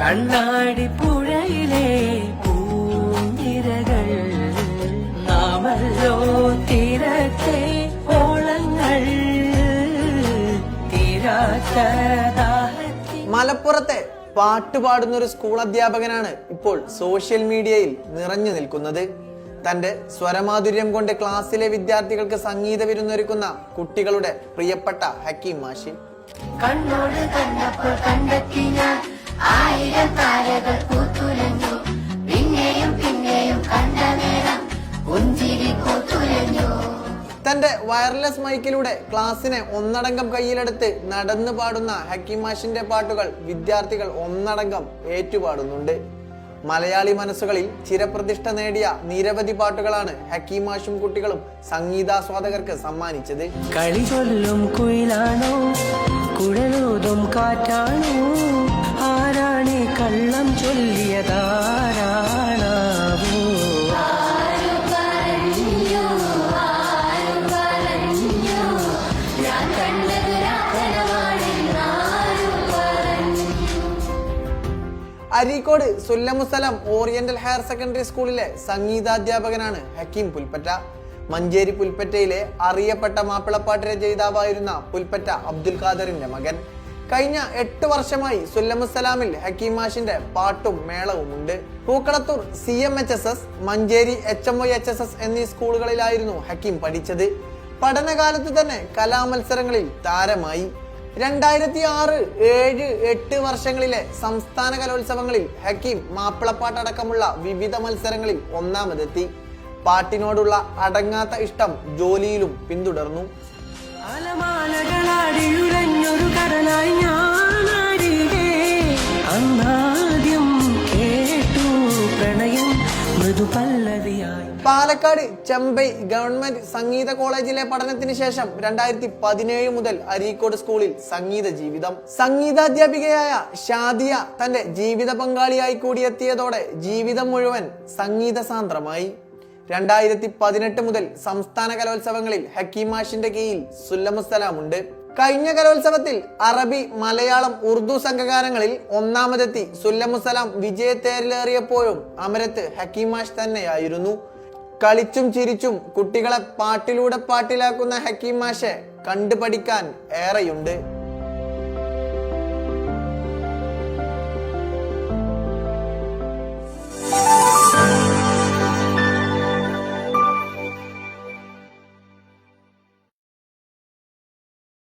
കണ്ണാടി പുഴയിലെ പൂനിരകൾ നാമല്ലോ തീരത്തെ ഓളങ്ങൾ തീരാത്ത മലപ്പുറത്തെ പാട്ട് പാടുന്ന ഒരു സ്കൂൾ അധ്യാപകനാണ് ഇപ്പോൾ സോഷ്യൽ മീഡിയയിൽ നിറഞ്ഞു നിൽക്കുന്നത്. തന്റെ സ്വരമാധുര്യം കൊണ്ട് ക്ലാസ്സിലെ വിദ്യാർത്ഥികൾക്ക് സംഗീത വിരുന്നൊരുക്കുന്ന കുട്ടികളുടെ പ്രിയപ്പെട്ട ഹക്കീം മാഷി. കണ്ണോട് കണ്ടപ്പോൾ കണ്ടെത്തി ഞാൻ ആയിരം താരകൾ പൂത്തുലഞ്ഞു. പിന്നെയും പിന്നെയും കണ്ട നേരം പുഞ്ചിരി പൂത്തുലഞ്ഞു. തന്റെ വയർലെസ് മൈക്കിലൂടെ ക്ലാസ്സിനെ ഒന്നടങ്കം കയ്യിലെടുത്ത് നടന്നു പാടുന്ന ഹക്കീം മാഷിന്റെ പാട്ടുകൾ വിദ്യാർത്ഥികൾ ഒന്നടങ്കം ഏറ്റുപാടുന്നുണ്ട്. മലയാളി മനസ്സുകളിൽ ചിരപ്രതിഷ്ഠ നേടിയ നിരവധി പാട്ടുകളാണ് ഹക്കീം മാഷും കുട്ടികളും സംഗീതാസ്വാദകർക്ക് സമ്മാനിച്ചത്. കളി ചൊല്ലും കുയിലാണോ? കുഴലൂതും കാറ്റാണോ? കള്ളം ചൊല്ലിയതാരാണാവോ? Areekode Sullamussalam oriental higher secondary സ്കൂളിലെ സംഗീതാധ്യാപകനാണ് ഹക്കീം പുൽപ്പറ്റ. മഞ്ചേരി പുൽപ്പറ്റയിലെ അറിയപ്പെട്ട മാപ്പിളപ്പാട്ട് രചയിതാവായിരുന്ന പുൽപ്പറ്റ അബ്ദുൽ ഖാദറിന്റെ മകൻ. കഴിഞ്ഞ എട്ട് വർഷമായി സുല്ലമുസലാമിൽ ഹക്കീം മാഷിന്റെ പാട്ടും മേളവും ഉണ്ട്. Pookkalathur C M H S S Manjeri H M O H S S എന്നീ സ്കൂളുകളിലായിരുന്നു ഹക്കീം പഠിച്ചത്. പഠനകാലത്ത് തന്നെ കലാമത്സരങ്ങളിൽ താരമായി. രണ്ടായിരത്തി ആറ് ഏഴ് എട്ട് വർഷങ്ങളിലെ സംസ്ഥാന കലോത്സവങ്ങളിൽ ഹക്കീം മാപ്പിളപ്പാട്ടടക്കമുള്ള വിവിധ മത്സരങ്ങളിൽ ഒന്നാമതെത്തി. പാട്ടിനോടുള്ള അടങ്ങാത്ത ഇഷ്ടം ജോലിയിലും പിന്തുടർന്നു. മൃദുപല്ലവിയായി. പാലക്കാട് ചെമ്പൈ ഗവൺമെന്റ് സംഗീത കോളേജിലെ പഠനത്തിന് ശേഷം രണ്ടായിരത്തി പതിനേഴ് മുതൽ അരീക്കോട് സ്കൂളിൽ സംഗീത ജീവിതം. സംഗീതാധ്യാപികയായ ഷാദിയ തന്റെ ജീവിത പങ്കാളിയായി കൂടിയെത്തിയതോടെ ജീവിതം മുഴുവൻ സംഗീത സാന്ദ്രമായി. രണ്ടായിരത്തി പതിനെട്ട് മുതൽ സംസ്ഥാന കലോത്സവങ്ങളിൽ ഹക്കീം മാഷിന്റെ കീഴിൽ സുല്ലമുസ്സലാമുണ്ട്. കഴിഞ്ഞ കലോത്സവത്തിൽ അറബി മലയാളം ഉറുദു സംഘഗാനങ്ങളിൽ ഒന്നാമതെത്തി സുല്ലമുസലാം വിജയത്തേരിലേറിയപ്പോഴും അമരത്ത് ഹക്കീമാഷ് തന്നെയായിരുന്നു. കളിച്ചും ചിരിച്ചും കുട്ടികളെ പാട്ടിലൂടെ പാട്ടിലാക്കുന്ന ഹക്കീമാഷെ കണ്ടുപഠിക്കാൻ ഏറെയുണ്ട്.